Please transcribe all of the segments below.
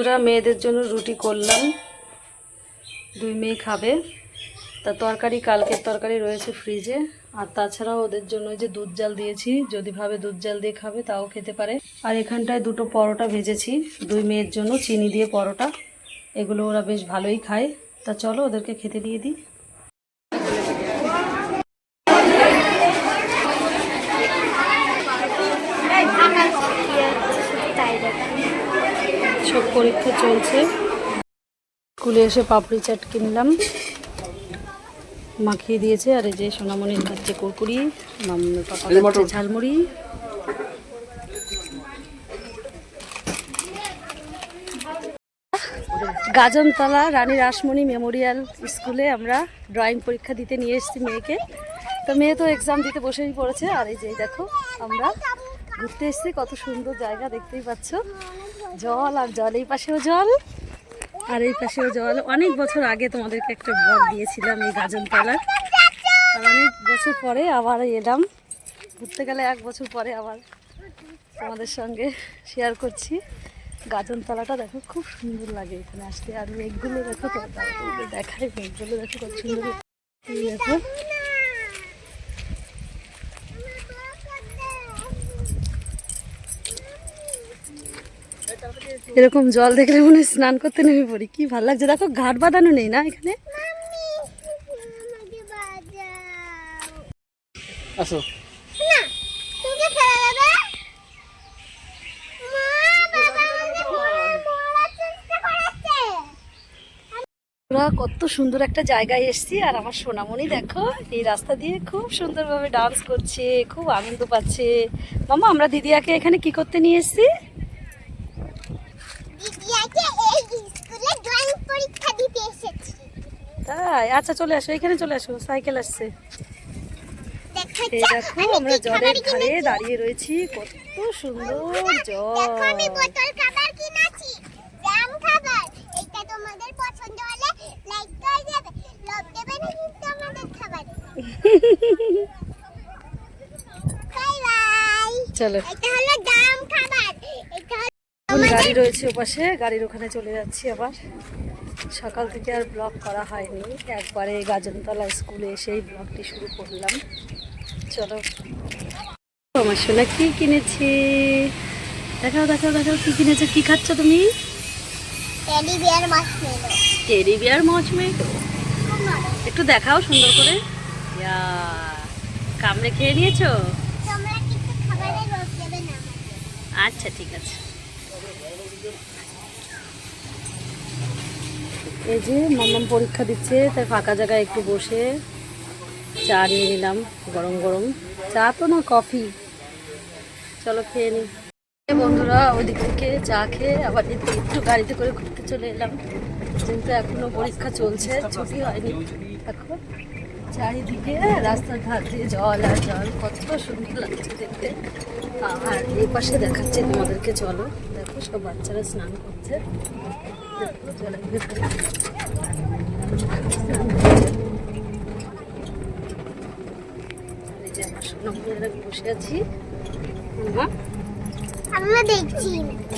ওরা মেয়েদের জন্য রুটি করলাম। দুই মেয়ে খাবে। তা তরকারি কালকের তরকারি রয়েছে ফ্রিজে আর তাছাড়া ওদের জন্য যে দুধ জাল দিয়েছি। যদি ভাবে দুধ জাল দিয়ে খাবে, তাও খেতে পারে। আর এখানটায় দুটো পরোটা ভেজেছি। দুই মেয়ের জন্য চিনি দিয়ে পরোটা। এগুলো ওরা বেশ ভালোই খায়। তা চলো ওদেরকে খেতে দিয়ে দিই সব পরীক্ষা চলছে। স্কুলে এসে পাপড়ি চাট কিনলাম। মাখিয়ে দিয়েছে আর এই যে সোনামণি খাচ্ছে কুরকুরি মাম্মার পাপা খাচ্ছে ঝালমুড়ি। গাজনতলা রানী রাসমণি মেমোরিয়াল স্কুলে আমরা ড্রয়িং পরীক্ষা দিতে নিয়ে এসেছি মেয়েকে। তো মেয়ে তো এক্সাম দিতে বসেই পড়েছে আর এই যে দেখো আমরা ঘুরতে এসেছি কত সুন্দর জায়গা দেখতেই পাচ্ছ। জল আর জল, এই পাশেও জল আর এই পাশেও জল। অনেক বছর আগে তোমাদেরকে একটা ব্লগ দিয়েছিলাম এই গাজনতলার আর অনেক বছর পরে আবার এলাম। ঘুরতে গেলে এক বছর পরে আবার তোমাদের সঙ্গে শেয়ার করছি। গাজনতলাটা দেখো, খুব সুন্দর লাগে এখানে আসতে। আর মেঘগুলো দেখো দেখায় মেঘগুলো দেখো, কত সুন্দর। দেখো এরকম জল দেখলে মনে হয় স্নান করতে নেমে পড়ি। কি ভালো লাগছে। দেখো ঘাট বাঁধানো নেই না এখানে? আসো। আমরা কত সুন্দর একটা জায়গায় এসেছি আর আমার সোনামণি দেখো এই রাস্তা দিয়ে খুব সুন্দরভাবে ডান্স করছে খুব আনন্দ পাচ্ছে। মামা আমরা দিদিয়াকে এখানে কি করতে নিয়ে এসেছি দিদিয়াকে এই স্কুলে ড্রয়িং পরীক্ষা দিতে এসেছি তাই? আচ্ছা চলে আসো এখানে চলে আসো সাইকেল আসছে। দেখো আমরা জলের ধারে দাঁড়িয়ে রয়েছি কত সুন্দর জল। চলো। গাড়ি রয়েছে ওপাশে গাড়ির ওখানে চলে যাচ্ছি আবার। সকাল থেকে আর ব্লগ করা হয়নি। একবারে গাজনতলা স্কুলে এসেই ব্লগটি শুরু করলাম। চলো। আমার সোনা কি কিনেছি? দেখাও দেখাও দেখাও কি কিনেছো? কি খাচ্ছ তুমি? টেডি বিয়ার বিয়ার একটু দেখাও সুন্দর করে। ইয়া, কামড়ে খেয়ে নিয়েছো? আচ্ছা ঠিক আছে। এই যে মাম্মাম পরীক্ষা দিচ্ছে, তাই ফাঁকা জায়গায় একটু বসে চা নিয়ে নিলাম, গরম গরম। চা তো না, কফি। চলো খেয়ে নি। বন্ধুরা, ওইদিক থেকে চা খেয়ে আবার একটু গাড়িতে করে ঘুরতে চলে এলাম। কিন্তু এখনও পরীক্ষা চলছে, ছুটি হয়নি। এখন চারিদিকে রাস্তার ধার দিয়ে জল আর জল, কত সুন্দর লাগছে দেখতে। আর এই পাশে দেখাচ্ছে তোমাদেরকে, চলো। দেখো, সব বাচ্চারা স্নান করছে। বসে আছি? আমরা দেখছি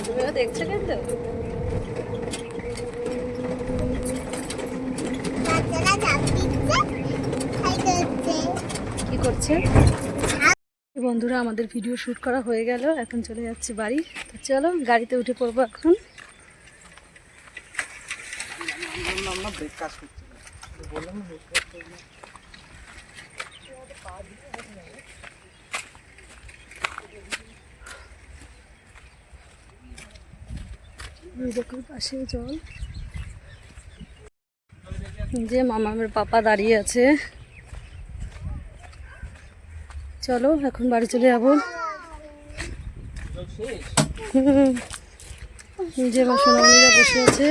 তুমিও দেখছ কিন্তু কি করছে? বন্ধুরা আমাদের ভিডিও শ্যুট করা হয়ে গেল। এখন চলে যাচ্ছি বাড়ি। তো চলো গাড়িতে উঠে পড়ব এখন আমরা ব্রেক কাজ করছি পাশে জল। যে পাপা দাঁড়িয়ে আছে। চলো, এখন বাড়ি চলে যাব। যে সোনামণিরা বসে আছে।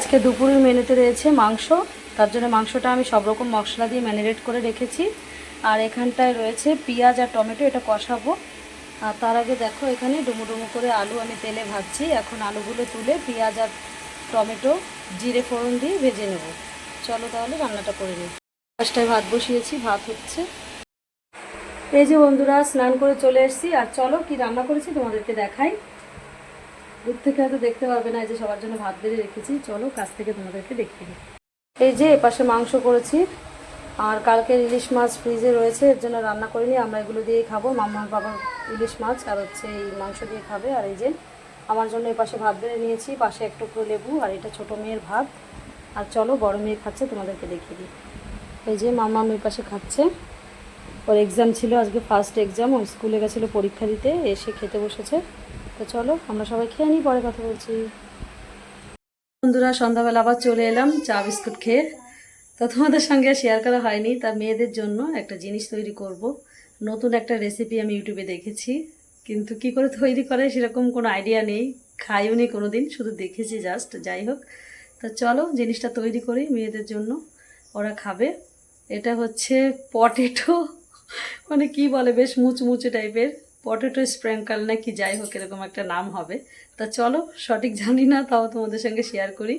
আজকে দুপুরের মেনুতে রয়েছে মাংস। তার জন্য মাংসটা আমি সব রকম মশলা দিয়ে ম্যারিনেট করে রেখেছি। আর এখানটায় রয়েছে পেঁয়াজ আর টমেটো, এটা কষাবো। আর তার আগে দেখো, এখানে ডুমো ডুমো করে আলু আমি তেলে ভাজছি। এখন আলুগুলো তুলে পেঁয়াজ আর টমেটো জিরে ফোড়ন দিয়ে ভেজে নেব। চলো তাহলে রান্নাটা করে নিই। ফার্স্টায় ভাত বসিয়েছি, ভাত হচ্ছে। এই যে বন্ধুরা, স্নান করে চলে এসেছি। আর চলো কি রান্না করেছি তোমাদেরকে দেখাই। দূর থেকে হয়তো দেখতে পারবে না যে সবার জন্য ভাত বেড়ে রেখেছি। চলো কাছ থেকে তোমাদেরকে দেখিয়ে দিই। এই যে এপাশে মাংস করেছি, আর কালকে ইলিশ মাছ ফ্রিজে রয়েছে, এর জন্য রান্না করিনি আমরা এগুলো দিয়েই খাব। মামার বাবার ইলিশ মাছ আর হচ্ছে এই মাংস দিয়ে খাবে। আর এই যে আমার জন্য এপাশে ভাত বেড়ে নিয়েছি, পাশে এক টুকরো লেবু আর এটা ছোটো মেয়ের ভাত। আর চলো বড় মেয়ে খাচ্ছে, তোমাদেরকে দেখিয়ে দিই। এই যে মামা মেয়ের পাশে খাচ্ছে। ওর এক্সাম ছিল আজকে ফার্স্ট এক্সাম ও স্কুলে গেছিল পরীক্ষা দিতে, এসে খেতে বসেছে। তো চলো, আমরা সবাই খেয়ে নিই, পরে কথা বলছি। বন্ধুরা, সন্ধ্যাবেলা আবার চলে এলাম চা বিস্কুট খেয়ে। তো তোমাদের সঙ্গে শেয়ার করা হয়নি, তা মেয়েদের জন্য একটা জিনিস তৈরি করব। নতুন একটা রেসিপি আমি ইউটিউবে দেখেছি। কিন্তু কি করে তৈরি করে সেরকম কোনো আইডিয়া নেই। খাইও নি কোনো দিন শুধু দেখেছি জাস্ট যাই হোক। তো চলো, জিনিসটা তৈরি করি মেয়েদের জন্য। ওরা খাবে। এটা হচ্ছে পটেটো মানে কি বলে, বেশ মুচমুচে টাইপের পটেটো স্প্র্যাঙ্কাল না কি যাই হোক, এরকম একটা নাম হবে। তা চলো, সঠিক জানি না, তাও তোমাদের সঙ্গে শেয়ার করি।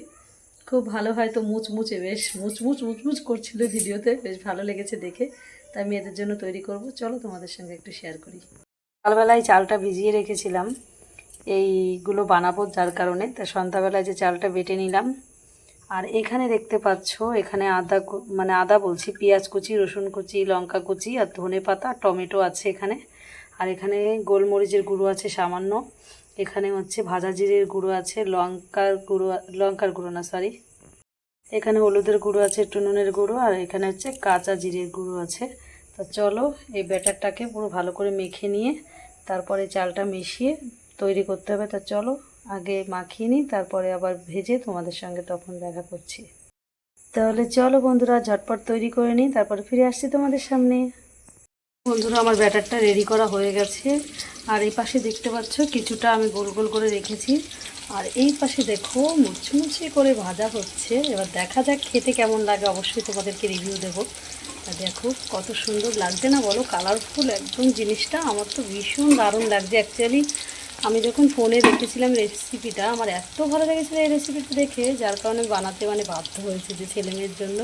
খুব ভালো হয়তো মুচমুচে, বেশ মুচমুচ মুচমুচ করছিল ভিডিওতে, বেশ ভালো লেগেছে দেখে। তাই আমি এদের জন্য তৈরি করব। চলো তোমাদের সঙ্গে একটু শেয়ার করি। সকালবেলায় চালটা ভিজিয়ে রেখেছিলাম। এইগুলো বানাবো যার কারণে। তা সন্ধ্যাবেলায় যে চালটা বেটে নিলাম। আর এখানে দেখতে পাচ্ছ, এখানে আদা মানে আদা বলছি, পেঁয়াজ কুচি, রসুন কুচি, লঙ্কা কুচি আর ধনে পাতা টমেটো আছে এখানে। আর এখানে গোলমরিচের গুঁড়ো আছে সামান্য। এখানে হচ্ছে ভাজা জিরের গুঁড়ো আছে, লঙ্কার গুঁড়ো লঙ্কার গুঁড়ো না সরি এখানে হলুদের গুঁড়ো আছে, একটু নুনের গুঁড়ো, আর এখানে হচ্ছে কাঁচা জিরের গুঁড়ো আছে। তো চলো এই ব্যাটারটাকে পুরো ভালো করে মেখে নিয়ে তারপরে চালটা মিশিয়ে তৈরি করতে হবে। তা চলো আগে মাখিয়ে নিই, তারপরে আবার ভেজে তোমাদের সঙ্গে তখন দেখা করছি। তাহলে চলো বন্ধুরা, ঝটপট তৈরি করে নিই, তারপরে ফিরে আসছি তোমাদের সামনে। বন্ধুরা, আমার ব্যাটারটা রেডি করা হয়ে গেছে। আর এই পাশে দেখতে পাচ্ছ, কিছুটা আমি গোল গোল করে রেখেছি। আর এই পাশে দেখো, মুচমুচে করে ভাজা হচ্ছে। এবার দেখা যাক খেতে কেমন লাগে। অবশ্যই তোমাদেরকে রিভিউ দেবো। আর দেখো, কত সুন্দর লাগছে না বলো? কালারফুল একদম জিনিসটা। আমার তো ভীষণ দারুণ লাগছে। অ্যাকচুয়ালি আমি যখন ফোনে দেখেছিলাম রেসিপিটা আমার এত ভালো লেগেছিলো এই রেসিপিটা দেখে, যার কারণে বানাতে মানে বাধ্য হয়েছে যে ছেলে মেয়ের জন্য।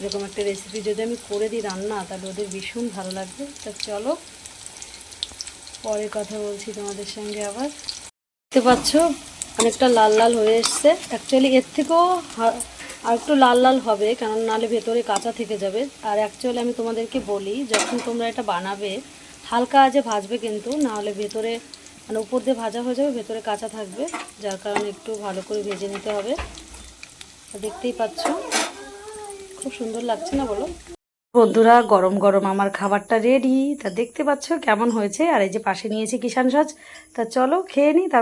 এরকম একটা রেসিপি যদি আমি করে দিই রান্না, তাহলে ওদের ভীষণ ভালো লাগবে। তা চলো, পরে কথা বলছি তোমাদের সঙ্গে আবার। দেখতে পাচ্ছ, অনেকটা লাল লাল হয়ে এসছে। অ্যাকচুয়ালি এর থেকেও আর একটু লাল লাল হবে, কারণ নাহলে ভেতরে কাঁচা থেকে যাবে। আর অ্যাকচুয়ালি আমি তোমাদেরকে বলি, যখন তোমরা এটা বানাবে, হালকা আজে ভাজবে কিন্তু, নাহলে ভেতরে মানে উপর দিয়ে ভাজা হয়ে যাবে, ভেতরে কাঁচা থাকবে, যার কারণে একটু ভালো করে ভেজে নিতে হবে। দেখতেই পাচ্ছ। খুব সুন্দর লাগছে না বলো? বন্ধুরা, গরম গরম আমার খাবারটা রেডি তা দেখতে পাচ্ছ কেমন হয়েছে? আর এই যে পাশে নিয়েছি কিষান সাজ তা চলো খেয়ে নিই তার